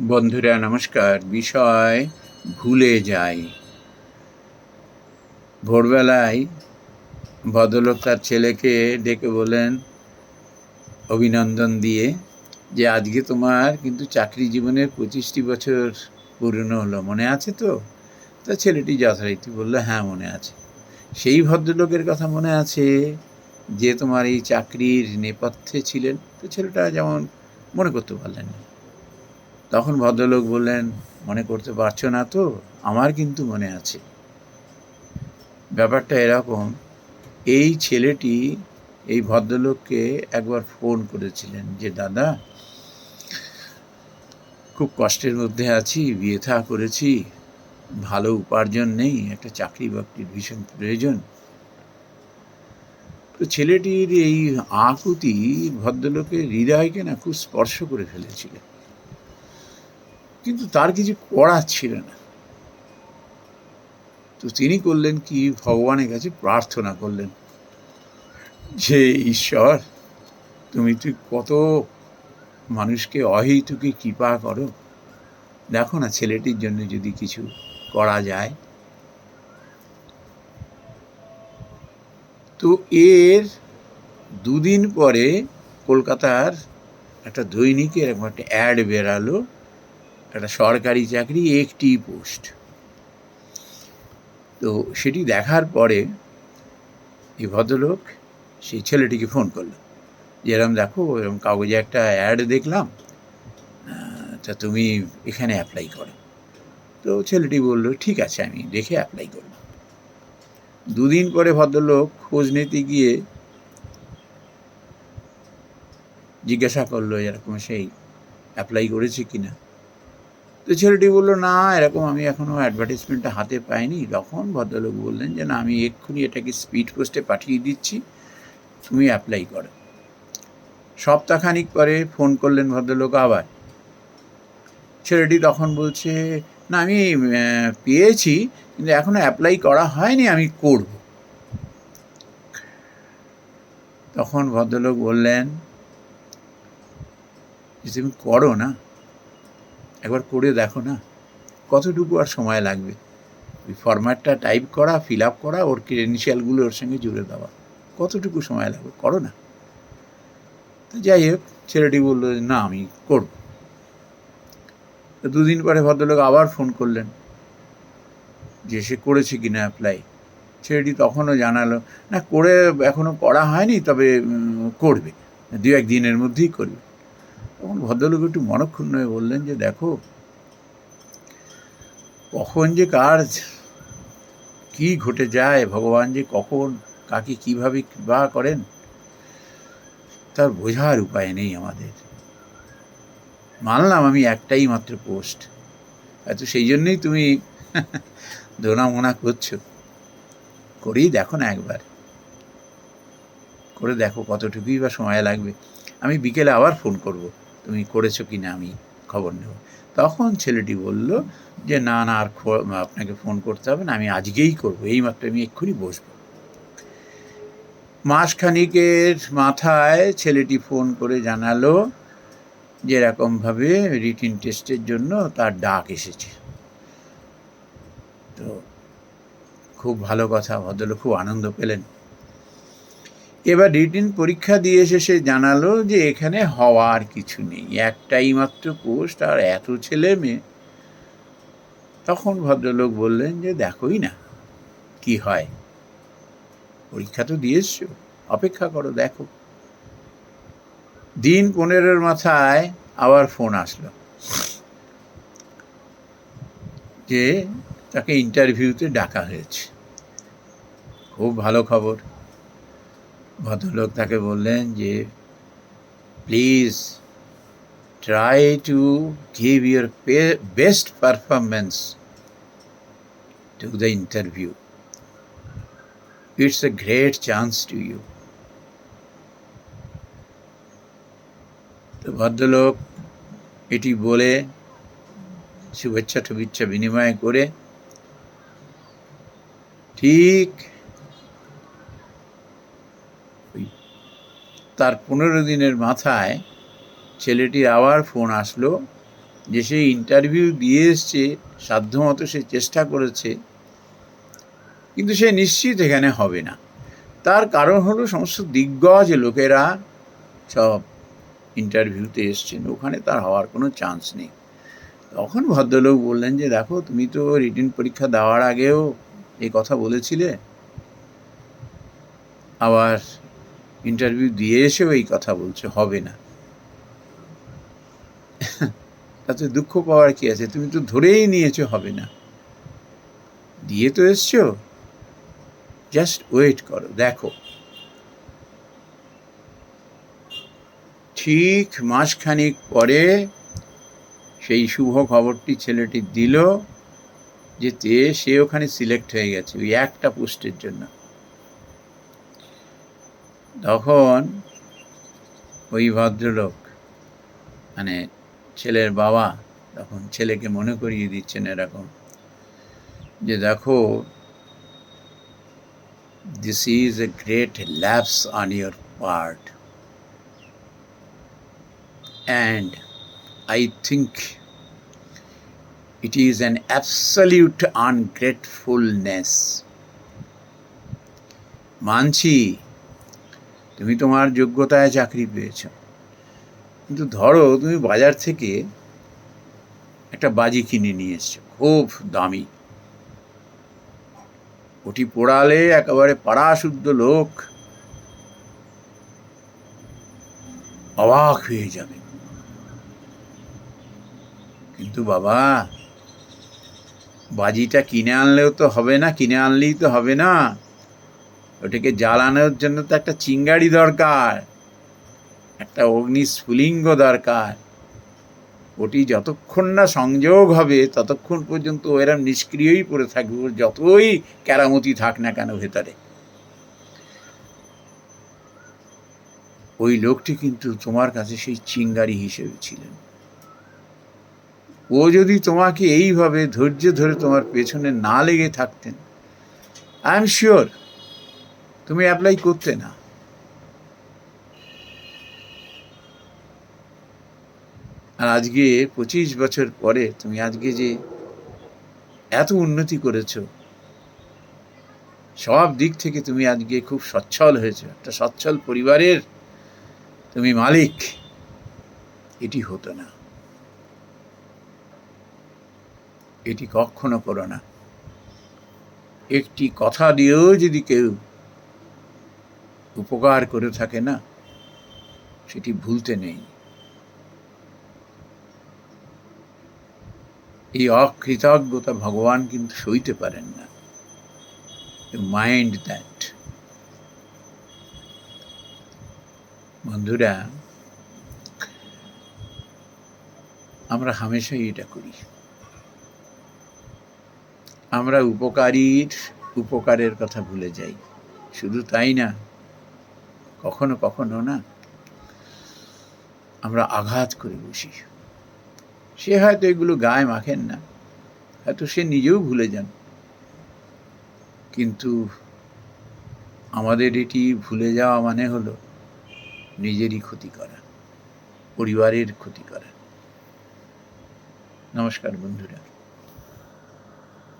বন্ধুরা, নমস্কার। বিষয় ভুলে যাই। ভোরবেলায় ভদ্রলোক তার ছেলেকে ডেকে বলেন অভিনন্দন দিয়ে যে আজকে তোমার কিন্তু চাকরি জীবনের পঁচিশটি বছর পূর্ণ হলো। মনে আছে তো? তা ছেলেটি যথারীতি বলল হ্যাঁ মনে আছে। সেই ভদ্রলোকের কথা মনে আছে যে তোমার এই চাকরির নেপথ্যে ছিলেন। তো ছেলেটা যেমন মনে করতে পারলেন না। তখন ভদ্রলোক বললেন, মনে করতে পারছ না তো? আমার কিন্তু মনে আছে। ব্যাপারটা এরকম, এই ছেলেটি এই ভদ্রলোককে একবার ফোন করেছিলেন যে, দাদা, খুব কষ্টের মধ্যে আছি, বিয়ে থা করেছি, ভালো উপার্জন নেই, একটা চাকরি বাকরির ভীষণ প্রয়োজন। তো ছেলেটির এই আকুতি ভদ্রলোকের হৃদয়কে না খুব স্পর্শ করে ফেলেছিল। কিন্তু তার কিছু করার ছিল না। তো তিনি করলেন কি? ভগবানের কাছে প্রার্থনা করলেন যে, ঈশ্বর, তুমি তুই কত মানুষকে অহেতুকে কৃপা করো। দেখো না, ছেলেটির জন্য যদি কিছু করা যায়। তো এর দুদিন পরে কলকাতার একটা দৈনিকের এরকম একটা অ্যাড বেরালো। একটা সরকারি চাকরি, একটি পোস্ট। তো সেটি দেখার পরে এই ভদ্রলোক সেই ছেলেটিকে ফোন করল। যে এরম দেখো এরকম কাগজে একটা অ্যাড দেখলাম তা তুমি এখানে অ্যাপ্লাই করো। তো ছেলেটি বলল, ঠিক আছে, আমি দেখে অ্যাপ্লাই করব। দুদিন পরে ভদ্রলোক খোঁজ নিতে গিয়ে জিজ্ঞাসা করল, এরকম সেই অ্যাপ্লাই করেছে কি না তো ছেলেটি বলল, না, এরকম আমি এখনও অ্যাডভার্টাইজমেন্টটা হাতে পাইনি। তখন ভদ্রলোক বললেন যে, না, আমি এক্ষুনি এটাকে স্পিড পোস্টে পাঠিয়ে দিচ্ছি, তুমি অ্যাপ্লাই করো। সপ্তাহখানিক পরে ফোন করলেন ভদ্রলোক আবার। ছেলেটি তখন বলছে, না, আমি পেয়েছি, কিন্তু এখনও অ্যাপ্লাই করা হয়নি, আমি করব। তখন ভদ্রলোক বললেন যে তুমি করো না একবার করে দেখো না, কতটুকু আর সময় লাগবে? ওই ফরম্যাটটা টাইপ করা ফিল আপ করা, ওর ক্রেডেন্সিয়ালগুলো ওর সঙ্গে জুড়ে দেওয়া, কতটুকু সময় লাগবে? করো না। তো যাই হোক, ছেলেটি বলল, না, আমি করব। দুদিন পরে ভদ্রলোক আবার ফোন করলেন, যে সে করেছে কি না অ্যাপ্লাই ছেলেটি তখনও জানালো, না, করে এখনও করা হয়নি, তবে করবে। দু এক দিনের মধ্যেই করবে। তখন ভদ্রলোক একটু মনক্ষুণ্ণ হয়ে বললেন যে, দেখো, কখন যে কার কি ঘটে যায়, ভগবান যে কখন কাকে কীভাবে কৃপা করেন, তার বোঝার উপায় নেই আমাদের। মানলাম আমি একটাই মাত্র পোস্ট। এত সেই জন্যই তুমি দোনা মোনা করছ। করেই দেখো না একবার। করে দেখো কতটুকুই বা সময় লাগবে। আমি বিকেলে আবার ফোন করব। তুমি করেছ কি না আমি খবর নেব। তখন ছেলেটি বলল যে, না না, আর আপনাকে ফোন করতে হবে না, আমি আজকেই করব। এইমাত্র আমি এক্ষুনি বসবো। মাসখানিকের মাথায় ছেলেটি ফোন করে জানালো যে, এরকমভাবে রিটিন টেস্টের জন্য তার ডাক এসেছে। তো খুব ভালো কথা, ভদ্রলোক খুব আনন্দ পেলেন। এবার রিটিন পরীক্ষা দিয়ে এসে সে জানালো যে এখানে হওয়ার কিছু নেই। একটাই মাত্র পোস্ট আর এত ছেলে মেয়ে। তখন ভদ্রলোক বললেন যে, দেখোই না, কি হয়? পরীক্ষা তো দিয়ে এসছো, অপেক্ষা করো, দেখো। দিন পনেরোর মাথায় আবার ফোন আসলো। যে তাকে ইন্টারভিউতে ডাকা হয়েছে। খুব ভালো খবর। ভদ্রলোক তাকে বললেন যে please try to give your best performance to the interview it's a great chance to you তো ভদ্রলোক এটি বলে শুভেচ্ছা টুভেচ্ছা বিনিময় করে ঠিক তার পনেরো দিনের মাথায় ছেলেটির আবার ফোন আসলো যে সে ইন্টারভিউ দিয়ে এসছে, সাধ্যমতো সে চেষ্টা করেছে, কিন্তু সে নিশ্চিত এখানে হবে না। তার কারণ হলো সমস্ত দিগ্গজ লোকেরা সব ইন্টারভিউতে এসছেন, ওখানে তার হওয়ার কোনো চান্স নেই। তখন ভদ্রলোক বললেন যে, দেখো, তুমি তো রিটেন পরীক্ষা দেওয়ার আগেও এই কথা বলেছিলে। আবার ইন্টারভিউ দিয়ে এসেও এই কথা বলছো, হবে না। তাতে দুঃখ পাওয়ার কি আছে? তুমি তো ধরেই নিয়েছো, হবে না। দিয়ে তো এসছো। জাস্ট ওয়েট করো, দেখো। ঠিক মাসখানিক পরে সেই শুভ খবরটি ছেলেটি দিল যে সে ওখানে সিলেক্ট হয়ে গেছে, ওই একটা পোস্টের জন্য। তখন ওই ভদ্রলোক মানে ছেলের বাবা তখন ছেলেকে মনে করিয়ে দিচ্ছেন এরকম যে, দেখো this is a great lapse on your part and I think it is an absolute ungratefulness. মানছি তুমি তোমার যোগ্যতায় চাকরি পেয়েছ। কিন্তু ধরো তুমি বাজার থেকে একটা বাজি কিনে নিয়ে এসছো, খুব দামি। ওটি পোড়ালে একেবারে পাড়াশুদ্ধ লোক অবাক হয়ে যাবে। কিন্তু বাবা, বাজিটা কিনে আনলেও তো হবে না, কিনে আনলেই তো হবে না। ওটাকে জ্বালানোর জন্য তো একটা চিঙ্গারি দরকার, একটা অগ্নি স্ফুলিঙ্গ দরকার। ওটি যতক্ষণ না সংযোগ হবে, ততক্ষণ পর্যন্ত ও এরম নিষ্ক্রিয়ই পড়ে থাকবে ওর যতই কেরামতি থাক না কেন ভেতরে। ওই লোকটি কিন্তু তোমার কাছে সেই চিঙ্গারি হিসেবে ছিলেন। ও যদি তোমাকে এইভাবে ধৈর্য ধরে তোমার পেছনে না লেগে থাকতেন আই এম শিওর তুমি অ্যাপ্লাই করতে না। আর আজকে পঁচিশ বছর পরে তুমি আজকে যে এত উন্নতি করেছ, সব দিক থেকে তুমি আজকে খুব সচ্ছল হয়েছে। একটা সচ্ছল পরিবারের তুমি মালিক, এটি হতো না। এটি কখনো করো না। একটি কথা দিয়েও যদি কেউ উপকার করে থাকে না, সেটি ভুলতে নেই। এই অকৃতজ্ঞতা ভগবান কিন্তু সইতে পারেন না। মাইন্ড দ্যাট বন্ধুরা, আমরা হামেশাই এটা করি। আমরা উপকারীর উপকারের কথা ভুলে যাই। শুধু তাই না কখনো কখনো না আমরা আঘাত করে বসি। সে হয়তো এগুলো গায়ে মাখেন না, হয়তো সে নিজেও ভুলে যান। কিন্তু আমাদের এটি ভুলে যাওয়া মানে হলো নিজেরই ক্ষতি করা, পরিবারের ক্ষতি করা। নমস্কার বন্ধুরা।